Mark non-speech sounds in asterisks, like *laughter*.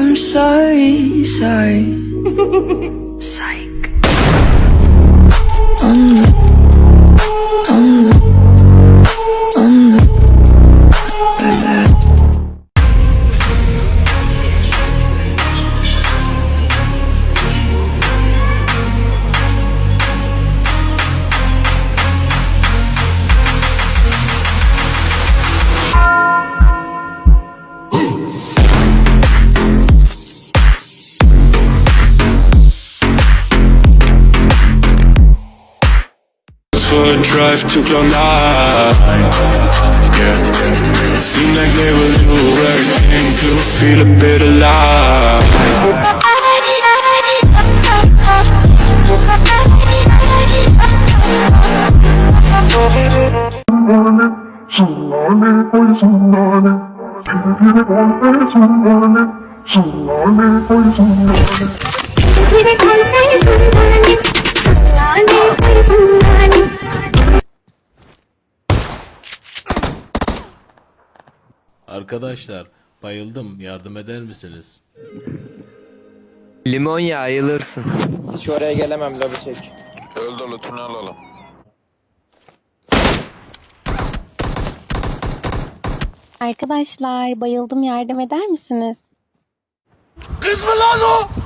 I'm sorry, sorry. *laughs* Psych. For drive to Cloud9 Yeah. Seem like they will do everything to feel a bit alive. Tsunami, boy, Arkadaşlar bayıldım yardım eder misiniz? Limon yağı ayılırsın. Hiç oraya gelemem lobi çek. Öldü lootunu alalım. Arkadaşlar bayıldım yardım eder misiniz? Kız mı lan o?